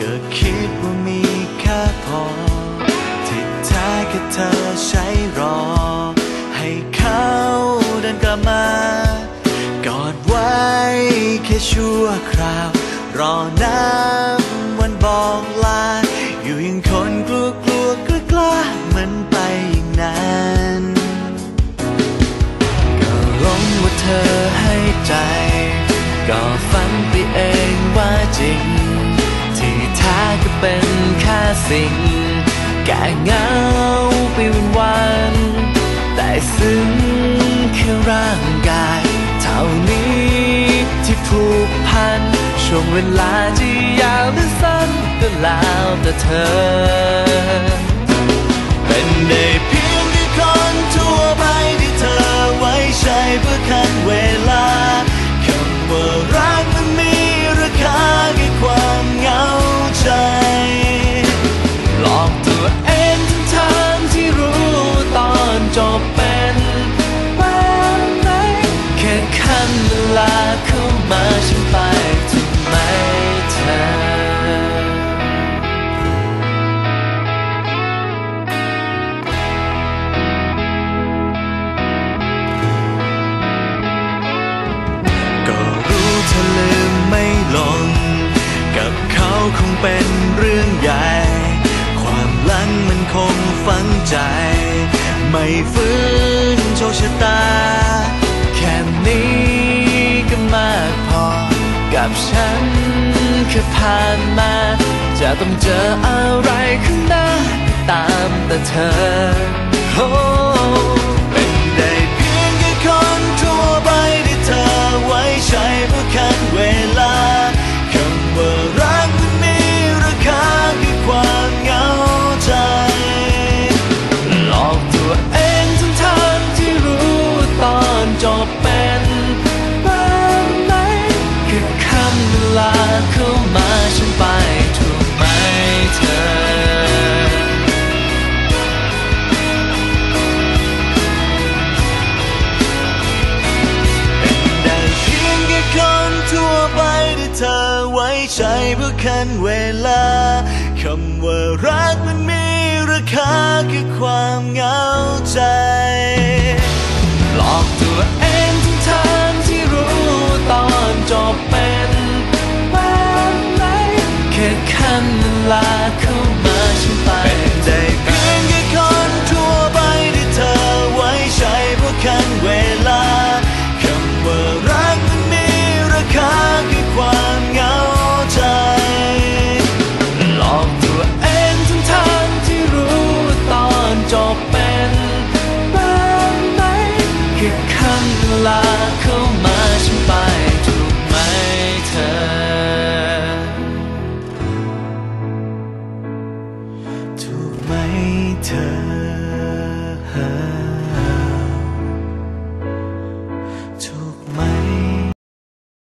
ก็คิดว่ามีแค่พอ ที่แท้แค่เธอใช้รอ ให้เขาเดินกลับมากอดไว้แค่ชั่วคราว รอน้ำวันบอกลา จริง ที่แท้ก็เป็นแค่สิ่ง แก่เงาไปวันวันแต่ซึ้งแค่ร่างกาย เท่านี้ที่ผูกพัน ช่วงเวลาที่ยาวหรือสั้นก็แล้วแต่เธอ คงเป็นเรื่องใหญ่ ความลังมันคงฝังใจ ไม่ฟื้นโชคชะตา แค่นี้ก็มากพอ กับฉันแค่ผ่านมา จะต้องเจออะไรข้างหน้า ตามแต่เธอ ใจเพื่อคันเวลาคำว่ารักมันมีราคาคือความเหงาใจ หลอกตัวเองทั้งทางที่รู้ตอนจบเป็นแบบไหนแค่คันเวลาเข้ามาฉันไป は。